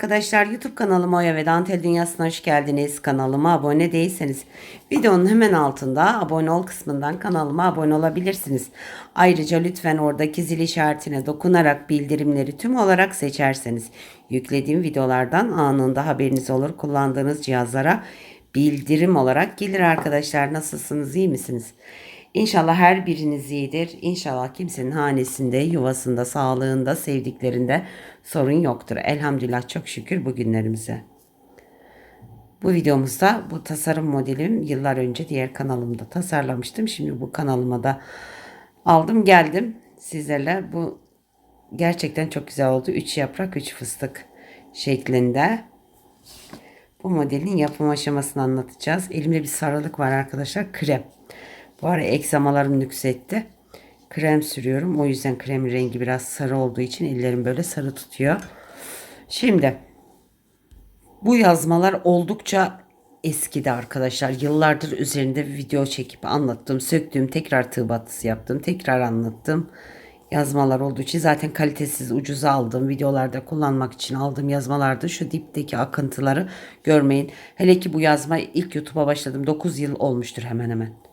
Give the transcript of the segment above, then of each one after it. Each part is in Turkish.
arkadaşlar YouTube kanalıma Oya ve Dantel Dünyası'na hoş geldiniz. Kanalıma abone değilseniz videonun hemen altında abone ol kısmından kanalıma abone olabilirsiniz. Ayrıca lütfen oradaki zil işaretine dokunarak bildirimleri tüm olarak seçerseniz yüklediğim videolardan anında haberiniz olur. Kullandığınız cihazlara bildirim olarak gelir arkadaşlar. Nasılsınız iyi misiniz? İnşallah her biriniz iyidir. İnşallah kimsenin hanesinde, yuvasında, sağlığında, sevdiklerinde sorun yoktur. Elhamdülillah çok şükür bugünlerimize. Bu videomuzda bu tasarım modelim yıllar önce diğer kanalımda tasarlamıştım. Şimdi bu kanalıma da aldım geldim sizlerle. Bu gerçekten çok güzel oldu. 3 yaprak 3 fıstık şeklinde. Bu modelin yapım aşamasını anlatacağız. Elimde bir sarılık var arkadaşlar. Krem. Bu ara egzamalarım nüksetti. Krem sürüyorum. O yüzden kremin rengi biraz sarı olduğu için ellerim böyle sarı tutuyor. Şimdi bu yazmalar oldukça eskidi arkadaşlar. Yıllardır üzerinde video çekip anlattım. Söktüm. Tekrar tığ battısı yaptım. Tekrar anlattım. Yazmalar olduğu için zaten kalitesiz ucuza aldım. Videolarda kullanmak için aldığım yazmalardı. Şu dipteki akıntıları görmeyin. Hele ki bu yazma ilk YouTube'a başladım. 9 yıl olmuştur hemen hemen.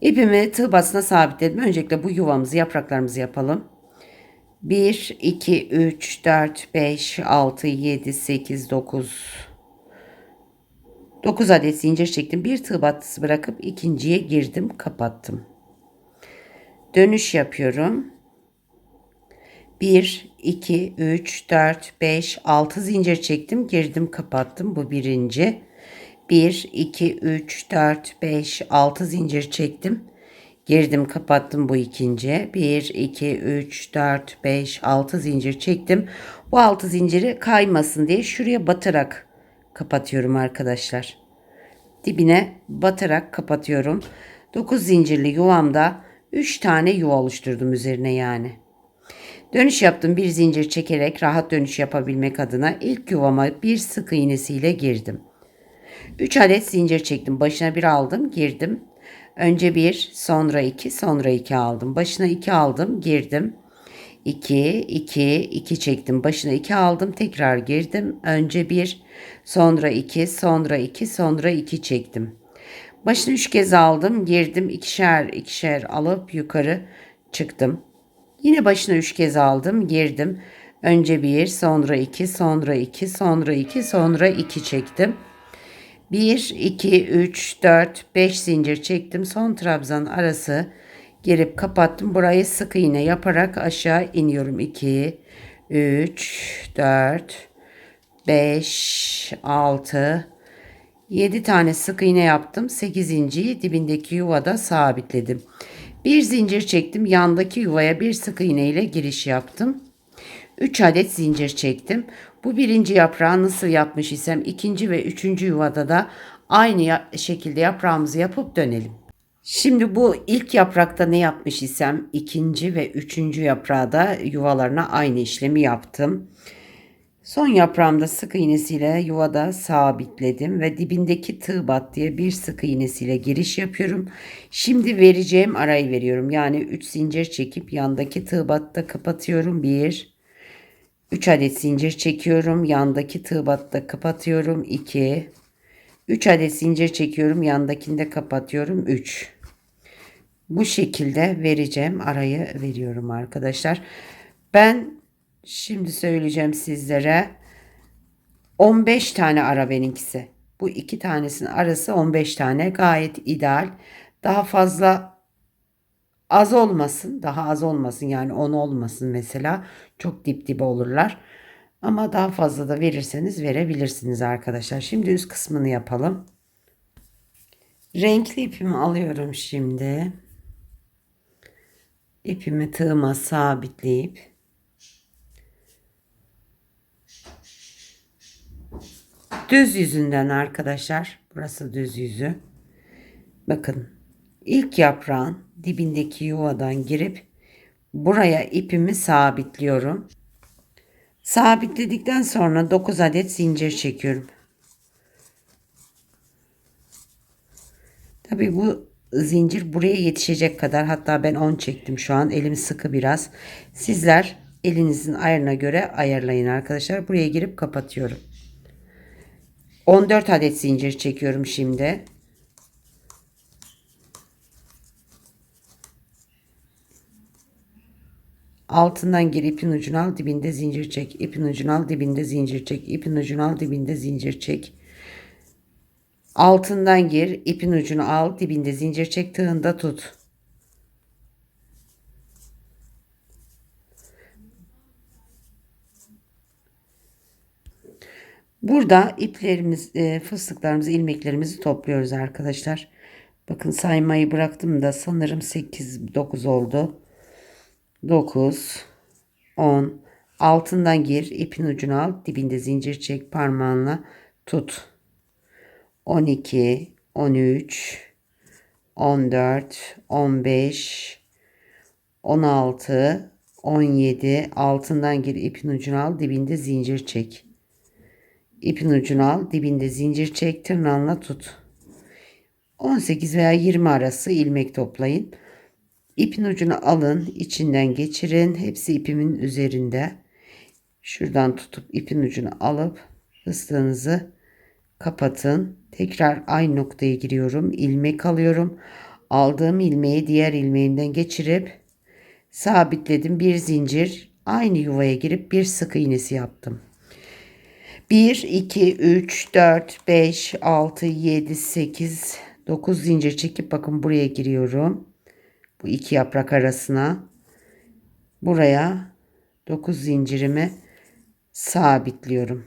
İpimi tığ basına sabitledim. Öncelikle bu yuvamızı, yapraklarımızı yapalım. 1, 2, 3, 4, 5, 6, 7, 8, 9. 9 adet zincir çektim. Bir tığ battısı bırakıp ikinciye girdim, kapattım. Dönüş yapıyorum. 1, 2, 3, 4, 5, 6 zincir çektim. Girdim, kapattım. Bu birinci. 1, 2, 3, 4, 5, 6 zincir çektim. Girdim kapattım bu ikinci. 1, 2, 3, 4, 5, 6 zincir çektim. Bu 6 zinciri kaymasın diye şuraya batarak kapatıyorum arkadaşlar. Dibine batarak kapatıyorum. 9 zincirli yuvamda 3 tane yuva oluşturdum üzerine yani. Dönüş yaptım bir zincir çekerek rahat dönüş yapabilmek adına ilk yuvama bir sık iğnesiyle girdim. 3 adet zincir çektim. Başına bir aldım, girdim. Önce bir, sonra iki, sonra iki aldım. Başına iki aldım, girdim. 2, 2, 2 çektim. Başına 2 aldım, tekrar girdim. Önce bir, sonra 2, sonra 2, sonra 2 çektim. Başına 3 kez aldım, girdim. ikişer ikişer alıp yukarı çıktım. Yine başına 3 kez aldım, girdim. Önce bir, sonra 2, sonra 2, sonra 2, sonra 2 çektim. 1, 2, 3, 4, 5 zincir çektim. Son trabzan arası girip kapattım. Burayı sık iğne yaparak aşağı iniyorum. 2, 3, 4, 5, 6, 7 tane sık iğne yaptım. 8 inciyi dibindeki yuvada sabitledim. Bir zincir çektim. Yandaki yuvaya bir sık iğne ile giriş yaptım. 3 adet zincir çektim. Bu birinci yaprağı nasıl yapmış isem ikinci ve üçüncü yuvada da aynı şekilde yaprağımızı yapıp dönelim. Şimdi bu ilk yaprakta ne yapmış isem ikinci ve üçüncü yaprağı da yuvalarına aynı işlemi yaptım. Son yaprağımda sık iğnesiyle yuvada sabitledim ve dibindeki tığ bat diye bir sık iğnesiyle giriş yapıyorum. Şimdi vereceğim arayı veriyorum. Yani 3 zincir çekip yandaki tığ batta kapatıyorum. 1 3 adet zincir çekiyorum. Yandaki tığ batta kapatıyorum. 2 3 adet zincir çekiyorum. Yandakinde kapatıyorum. 3 Bu şekilde vereceğim. Arayı veriyorum arkadaşlar. Ben şimdi söyleyeceğim sizlere 15 tane ara benimkisi. Bu iki tanesinin arası 15 tane gayet ideal. Daha fazla az olmasın, daha az olmasın yani 10 olmasın mesela. Çok dip dibe olurlar. Ama daha fazla da verirseniz verebilirsiniz arkadaşlar. Şimdi üst kısmını yapalım. Renkli ipimi alıyorum şimdi. İpimi tığıma sabitleyip düz yüzünden arkadaşlar. Burası düz yüzü. Bakın ilk yaprağın dibindeki yuvadan girip buraya ipimi sabitliyorum. Sabitledikten sonra 9 adet zincir çekiyorum. Tabi bu zincir buraya yetişecek kadar hatta ben 10 çektim şu an elim sıkı biraz. Sizler Elinizin ayarına göre ayarlayın arkadaşlar. Buraya girip kapatıyorum. 14 adet zincir çekiyorum şimdi. Altından gir ipin ucunu al dibinde zincir çek. İpin ucunu al dibinde zincir çek. İpin ucunu al dibinde zincir çek. Altından gir ipin ucunu al dibinde zincir çek tığında tut. Burada iplerimiz, e, fıstıklarımızı, ilmeklerimizi topluyoruz arkadaşlar. Bakın saymayı bıraktım da sanırım 8 9 oldu. 9 10 altından gir, ipin ucunu al, dibinde zincir çek, parmağınla tut. 12 13 14 15 16 17 altından gir, ipin ucunu al, dibinde zincir çek. İpin ucunu al, dibinde zincir çek, tırnağınla tut. 18 veya 20 arası ilmek toplayın. İpin ucunu alın, içinden geçirin. Hepsi ipimin üzerinde. Şuradan tutup ipin ucunu alıp fıstığınızı kapatın. Tekrar aynı noktaya giriyorum. ilmek alıyorum. Aldığım ilmeği diğer ilmeğimden geçirip sabitledim. Bir zincir aynı yuvaya girip bir sık iğnesi yaptım. 1, 2, 3, 4, 5, 6, 7, 8, 9 zincir çekip bakın buraya giriyorum. Bu iki yaprak arasına. Buraya 9 zincirimi sabitliyorum.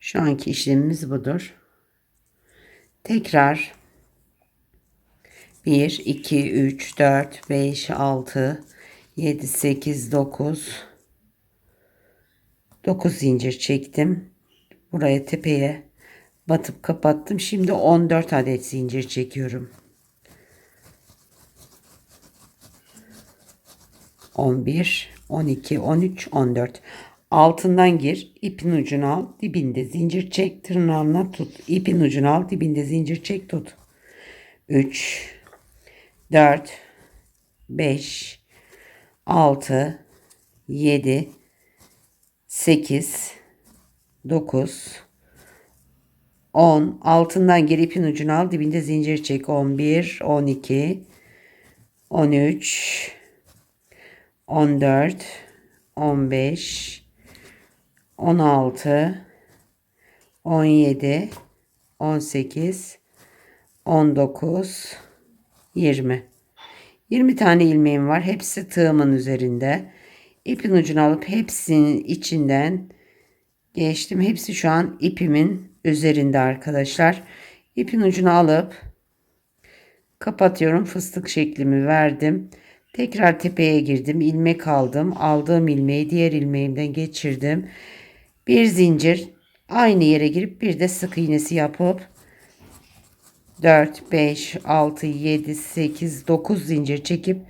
Şu anki işlemimiz budur. Tekrar 1, 2, 3, 4, 5, 6, 7, 8, 9, 9 zincir çektim. Buraya tepeye batıp kapattım. Şimdi 14 adet zincir çekiyorum. 11, 12, 13, 14. Altından gir, ipin ucunu al, dibinde zincir çek, tırnağına tut. İpin ucunu al, dibinde zincir çek, tut. 3, 4, 5, 6, 7, 8 9 10 altından geri ipin ucunu al dibinde zincir çek 11 12 13 14 15 16 17 18 19 20 20 tane ilmeğim var. Hepsi tığımın üzerinde. İpin ucunu alıp hepsinin içinden geçtim. Hepsi şu an ipimin üzerinde arkadaşlar. İpin ucunu alıp kapatıyorum. Fıstık şeklimi verdim. Tekrar tepeye girdim. ilmek aldım. Aldığım ilmeği diğer ilmeğimden geçirdim. Bir zincir aynı yere girip bir de sık iğnesi yapıp 4, 5, 6, 7, 8, 9 zincir çekip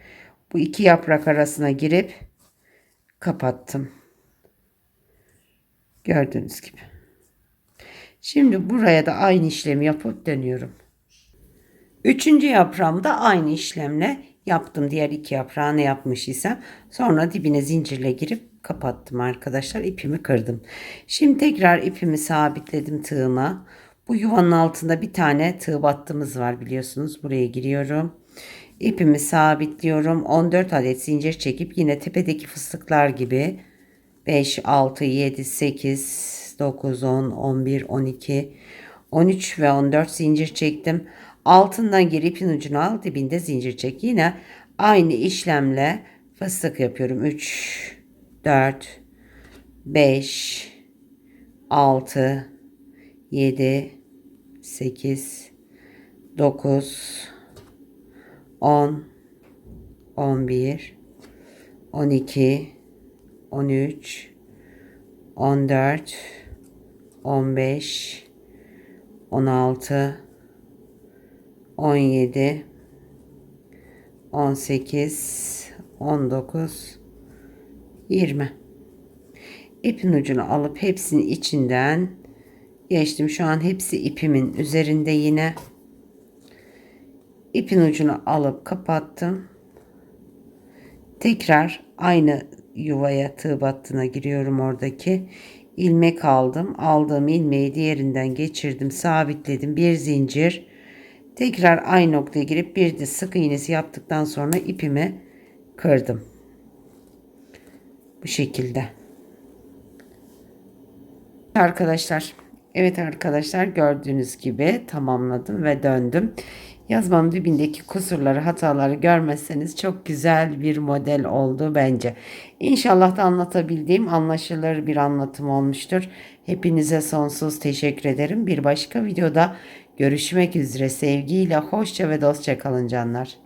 bu iki yaprak arasına girip kapattım. Gördüğünüz gibi. Şimdi buraya da aynı işlemi yapıp dönüyorum. Üçüncü yaprağımda aynı işlemle yaptım. Diğer iki yaprağı ne yapmış isem. Sonra dibine zincirle girip kapattım arkadaşlar. İpimi kırdım. Şimdi tekrar ipimi sabitledim tığıma. Bu yuvanın altında bir tane tığ battığımız var biliyorsunuz. Buraya giriyorum. İpimi sabitliyorum. 14 adet zincir çekip yine tepedeki fıstıklar gibi 5, 6, 7, 8, 9, 10, 11, 12, 13 ve 14 zincir çektim. Altından geri ipin ucunu al dibinde zincir çek. Yine aynı işlemle fıstık yapıyorum. 3, 4, 5, 6, 7, 8, 9, 10 11 12 13 14 15 16 17 18 19 20 ipin ucunu alıp hepsinin içinden geçtim. Şu an hepsi ipimin üzerinde yine ipin ucunu alıp kapattım. Tekrar aynı yuvaya tığ battığına giriyorum oradaki. ilmek aldım. Aldığım ilmeği diğerinden geçirdim. Sabitledim. Bir zincir. Tekrar aynı noktaya girip bir de sık iğnesi yaptıktan sonra ipimi kırdım. Bu şekilde. Arkadaşlar evet arkadaşlar gördüğünüz gibi tamamladım ve döndüm. Yazmam dibindeki kusurları hataları görmezseniz çok güzel bir model oldu bence. İnşallah da anlatabildiğim anlaşılır bir anlatım olmuştur. Hepinize sonsuz teşekkür ederim. Bir başka videoda görüşmek üzere sevgiyle hoşça ve dostça kalın canlar.